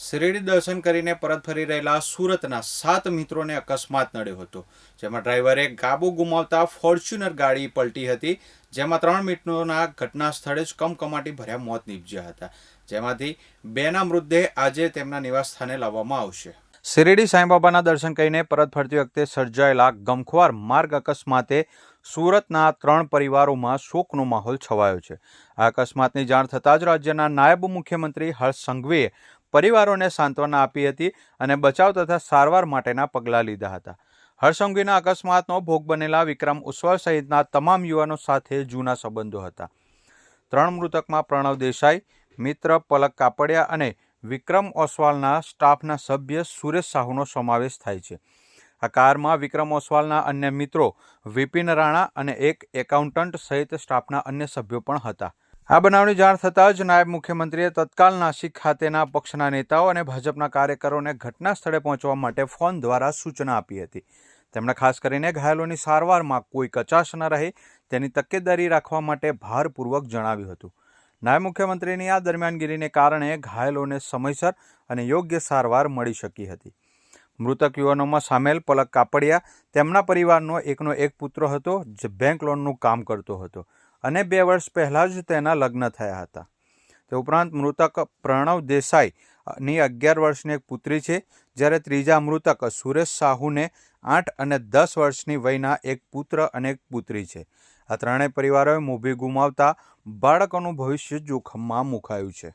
શિરડી દર્શન કરીને પરત ફરી રહેલા સુરતના સાત મિત્રોને અકસ્માત નડ્યો હતો, જેમાં ડ્રાઈવરે ગાબુ ગુમાવતા ફોર્ચ્યુનર ગાડી પલટી હતી, જેમાં ત્રણ મિત્રોના ઘટના સ્થળે જ કમકમાટી ભર્યા મોત નીપજ્યા હતા. જેમાંથી બેના મૃતદેહ આજે તેમના નિવાસ સ્થાને લાવવામાં આવશે. શિરડી સાંઈબાબાના દર્શન કરીને પરત ફરતી વખતે સર્જાયેલા ગમખ્વાર માર્ગ અકસ્માતે સુરતના ત્રણ પરિવારોમાં શોકનો માહોલ છવાયો છે. આ અકસ્માતની જાણ થતાં જ રાજ્યના નાયબ મુખ્યમંત્રી હર્ષ સંઘવીએ પરિવારોને સાંત્વના આપી હતી અને બચાવ તથા સારવાર માટેના પગલાં લીધા હતા. હર્ષસંઘવીના અકસ્માતનો ભોગ બનેલા વિક્રમ ઉસ્વર સહિતના તમામ યુવાનો સાથે જૂના સંબંધો હતા. ત્રણ મૃતકમાં પ્રણવ દેસાઈ, મિત્ર પલક કાપડિયા અને વિક્રમ ઓસવાલના સ્ટાફના સભ્ય સુરેશ સાહુનો સમાવેશ થાય છે. આ કારમાં વિક્રમ ઓસવાલના અન્ય મિત્રો વિપિન રાણા અને એક એકાઉન્ટન્ટ સહિત સ્ટાફના અન્ય સભ્યો પણ હતા. આ બનાવની જાણ થતાં જ નાયબ મુખ્યમંત્રીએ તત્કાલ નાસિક ખાતેના પક્ષના નેતાઓ અને ભાજપના કાર્યકરોને ઘટના સ્થળે પહોંચવા માટે ફોન દ્વારા સૂચના આપી હતી. તેમણે ખાસ કરીને ઘાયલોની સારવારમાં કોઈ કચાશ ન રહે તેની તકેદારી રાખવા માટે ભારપૂર્વક જણાવ્યું હતું. નાયબ મુખ્યમંત્રીની આ દરમિયાનગીરીને કારણે ઘાયલોને સમયસર અને યોગ્ય સારવાર મળી શકી હતી. મૃતક યુવાનોમાં સામેલ પલક કાપડિયા તેમના પરિવારનો એકનો એક પુત્ર હતો, જે બેંક લોનનું કામ કરતો હતો અને બે વર્ષ પહેલાં જ તેના લગ્ન થયા હતા. તે ઉપરાંત મૃતક પ્રણવ દેસાઈની અગિયાર વર્ષની એક પુત્રી છે, જ્યારે ત્રીજા મૃતક સુરેશ સાહુને આઠ અને દસ વર્ષની વયના એક પુત્ર અને એક પુત્રી છે. આ ત્રણેય પરિવારોએ મોભી ગુમાવતા બાળકોનું ભવિષ્ય જોખમમાં મુકાયું છે.